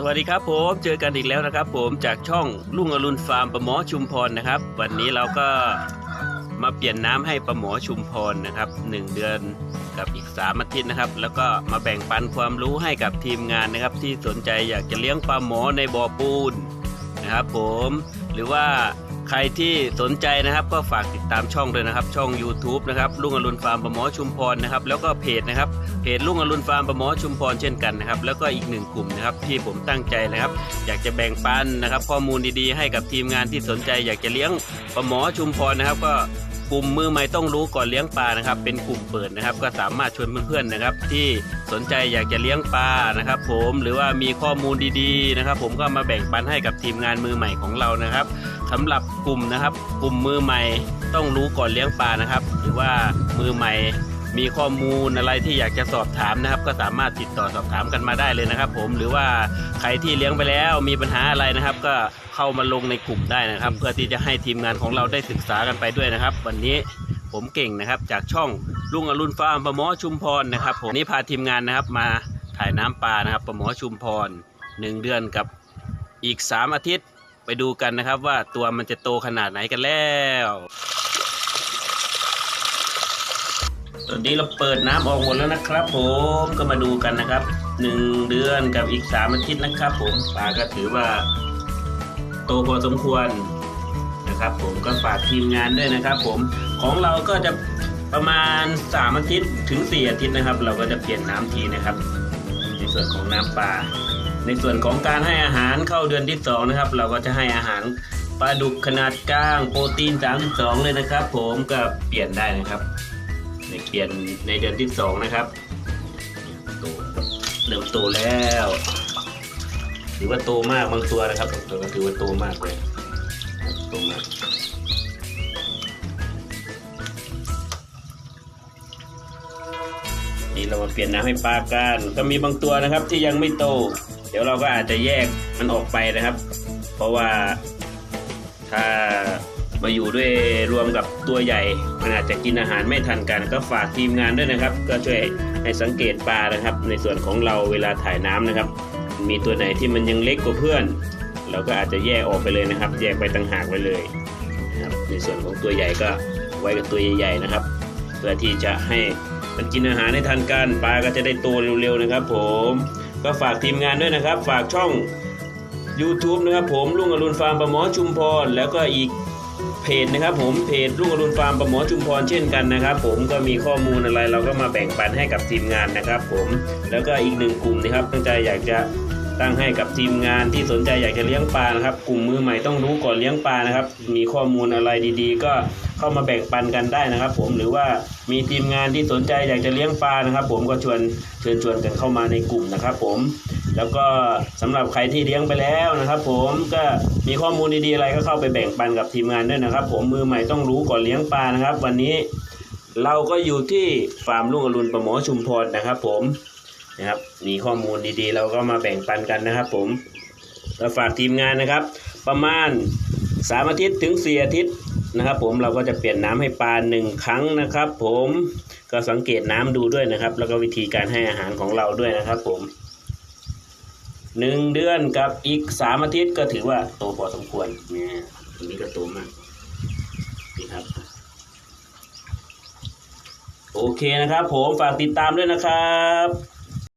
สวัสดีครับผมเจอกันอีกแล้วนะครับ ผมจากช่องลุงอรุณฟาร์มปลาหมอชุมพรนะครับ วันนี้เราก็มาเปลี่ยนน้ำให้ปลาหมอชุมพรนะครับหนึ่งเดือนกับอีกสามอาทิตย์นะครับ แล้วก็มาแบ่งปันความรู้ให้กับทีมงานนะครับ ที่สนใจอยากจะเลี้ยงปลาหมอในบ่อปูนนะครับ ผมหรือว่า ใครที่สนใจนะครับก็ฝากติดตามช่องเลยนะครับ ช่อง YouTube นะครับลุงอรุณฟาร์มประหมอชุมพรนะครับแล้วก็เพจนะครับเพจลุงอรุณฟาร์มประหมอชุมพรเช่นกันนะครับแล้วก็อีกหนึ่งกลุ่มนะครับที่ผมตั้งใจนะครับ อยากจะแบ่งปันนะครับ ข้อมูลดีๆ ให้กับทีมงานที่สนใจ อยากจะเลี้ยงประหมอชุมพรนะครับก็ กลุ่มมือใหม่ต้องรู้ก่อนเลี้ยงปลานะครับ เป็นกลุ่มเปิดนะครับ ก็สามารถชวนเพื่อนๆนะครับ ที่สนใจอยากจะเลี้ยงปลานะครับ ผมหรือว่ามีข้อมูลดีๆนะครับ ผมก็มาแบ่งปันให้กับทีมงานมือใหม่ของเรานะครับสำหรับกลุ่มนะครับ กลุ่มมือใหม่ต้องรู้ก่อนเลี้ยงปลานะครับ หรือว่ามือใหม่ มีข้อมูลอะไรที่อยากจะสอบถามนะครับ ก็สามารถติดต่อสอบถามกันมาได้เลยนะครับ ผมหรือว่าใครที่เลี้ยงไปแล้วมีปัญหาอะไรนะครับ ก็เข้ามาลงในกลุ่มได้นะครับ เพื่อที่จะให้ทีมงานของเราได้ศึกษากันไปด้วยนะครับ วันนี้ผมเก่งนะครับ จากช่องลุงอรุณฟาร์มปลาหมอชุมพรนะครับ ผมนี่พาทีมงานนะครับ มาถ่ายน้ำปลานะครับปลาหมอชุมพรหนึ่งเดือนกับอีกสามอาทิตย์ไปดูกันนะครับ ว่าตัวมันจะโตขนาดไหนกันแล้ว ตอนนี้เราเปิดน้ำออกหมดแล้วนะครับ ผมก็มาดูกันนะครับหนึ่งเดือนกับอีกสามอาทิตย์นะครับ ผมปลาก็ถือว่า โตพอสมควรนะครับ ผมก็ฝากทีมงานด้วยนะครับ ผมของเราก็จะประมาณสามอาทิตย์ถึงสี่อาทิตย์นะครับ เราก็จะเปลี่ยนน้ำทีนะครับ ในส่วนของน้ำปลาในส่วนของการให้อาหารเข้าเดือนที่สองนะครับ เราก็จะให้อาหารปลาดุกขนาดกลาง โปรตีน 32 เลยนะครับ ผมก็เปลี่ยนได้นะครับ ในเปลี่ยนในเดือนที่สองนะครับโตเริ่มโตแล้วถือว่าโตมากบางตัวนะครับบางตัวก็ถือว่าโตมากเลยโตมากนี่เรามาเปลี่ยนน้ำให้ปลากันก็มีบางตัวนะครับที่ยังไม่โต เดี๋ยวเราก็อาจจะแยกมันออกไปนะครับ เพราะว่าถ้า มาอยู่ด้วยรวมกับตัวใหญ่ มันอาจจะกินอาหารไม่ทันกันก็ฝากทีมงานด้วยนะครับ ก็ช่วยให้สังเกตปลานะครับ ในส่วนของเราเวลาถ่ายน้ำนะครับ มีตัวไหนที่มันยังเล็กกว่าเพื่อน เราก็อาจจะแยกออกไปเลยนะครับ แยกไปต่างหากไปเลยนะครับในส่วนของตัวใหญ่ก็ไว้กับตัวใหญ่ๆนะครับ เพื่อที่จะให้มันกินอาหารให้ทันกันปลาก็จะได้โตเร็วๆนะครับ ผมก็ฝากทีมงานด้วยนะครับ ฝากช่อง YouTube นะครับผมลุงอรุณฟาร์มปลาหมอชุมพรแล้วก็อีก เพจนะครับผมเพจลูกอรุณฟาร์มประหมอชุมพรเช่นกันนะครับ ผมก็มีข้อมูลอะไรเราก็มาแบ่งปันให้กับทีมงานนะครับ ผมแล้วก็อีกหนึ่งกลุ่มนะครับตั้งใจอยากจะ ตั้งให้กับทีมงานที่สนใจอยากจะเลี้ยงปลานะครับ กลุ่มมือใหม่ต้องรู้ก่อนเลี้ยงปลานะครับ มีข้อมูลอะไรดีๆ ก็เข้ามาแบ่งปันกันได้นะครับ ผมหรือว่ามีทีมงานที่สนใจอยากจะเลี้ยงปลานะครับ ผมก็ชวนเชิญชวนกันเข้ามาในกลุ่มนะครับ ผมแล้วก็สำหรับใครที่เลี้ยงไปแล้วนะครับ ผมก็มีข้อมูลดีๆอะไรก็เข้าไปแบ่งปันกับทีมงานด้วยนะครับ ผมมือใหม่ต้องรู้ก่อนเลี้ยงปลานะครับ วันนี้เราก็อยู่ที่ฟาร์มลุงอรุณประหมอชุมพรนะครับ ผม นะครับ มีข้อมูลดีๆ เราก็มาแบ่งปันกันนะครับ ผมแล้วฝากทีมงานนะครับ ประมาณสามอาทิตย์ถึงสี่อาทิตย์นะครับ ผมเราก็จะเปลี่ยนน้ำให้ปลาหนึ่งครั้งนะครับ ผมก็สังเกตน้ำดูด้วยนะครับ แล้วก็วิธีการให้อาหารของเราด้วยนะครับ ผมหนึ่งเดือนกับอีกสามอาทิตย์ก็ถือว่าโตพอสมควรเนี่ยอันนี้ก็โตมากนี่ครับ โอเคนะครับ ผมฝากติดตามด้วยนะครับ